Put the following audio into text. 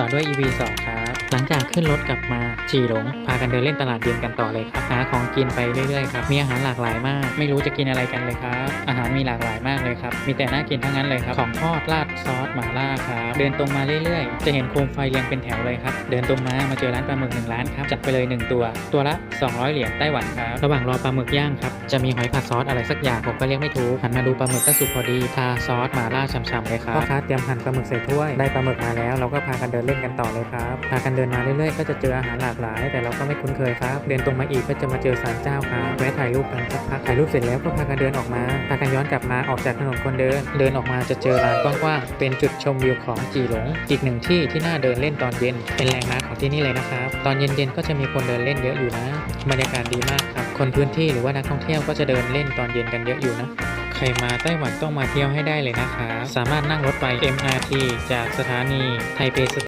ต่อด้วย EP 2ครับหลังจากขึ้นรถกลับมาฉี่หลง พากันเดินเล่นตลาดเย็นกันต่อเลยครับหาของกินไปเรื่อยๆครับมีอาหารหลากหลายมาก ไม่รู้จะกินอะไรกันเลยครับอาหารมีหลากหลายมากเลยครับมีแต่น่ากินทั้งนั้นเลยครับของทอดราดซอสหม่าล่า เดินตรงมาเรื่อยๆ จะเห็นโคมไฟเรียงเป็นแถวเลยครับ เดินตรงมามาเจอร้านปลาหมึกหนึ่งร้านครับ จัดไปเลยหนึ่งตัว ตัวละ 200 เหรียญไต้หวันครับ ระหว่างรอปลาหมึกย่างครับ จะมีหอยผัดซอสอะไรสักอย่างผมก็เรียกไม่ถูก หันมาดูปลาหมึกก็สุกพอดี ทาซอสมาล่าฉ่ำๆเลยครับพ่อค้าเตรียมหั่นปลาหมึกใส่ถ้วย ได้ปลาหมึกมาแล้ว เราก็พากันเดินเล่นกันต่อเลยครับ พากันเดินมาเรื่อยๆ ก็จะเจออาหารหลากหลาย แต่เราก็ไม่คุ้นเคยครับ เดินตรงมาอีกก็จะมาเจอศาลเจ้าครับแวะถ่ายรูปกันสักพักถ่ายรูปเสร็จแล้วก็พากันเดินออกมา พากันย้อนกลับมาออกจากถนนคนเดิน เดินออกมาจะเจอลานกว้างๆ เป็นจุดชมวิวของจีหลง อีกหนึ่งที่ที่น่าเดินเล่นตอนเย็น เป็นแลนด์มาของที่นี่เลยนะครับ ตอนเย็นๆก็จะมีคนเดินเล่นเยอะอยู่นะ บรรยากาศดีมากครับ คนพื้นที่หรือว่านักท่องเที่ยวก็จะเดินเล่นตอนเย็นกันเยอะอยู่นะใครมาไต้หวันต้องมาเที่ยวให้ได้เลยนะครับ สามารถนั่งรถไฟ MRT จากสถานีไทเป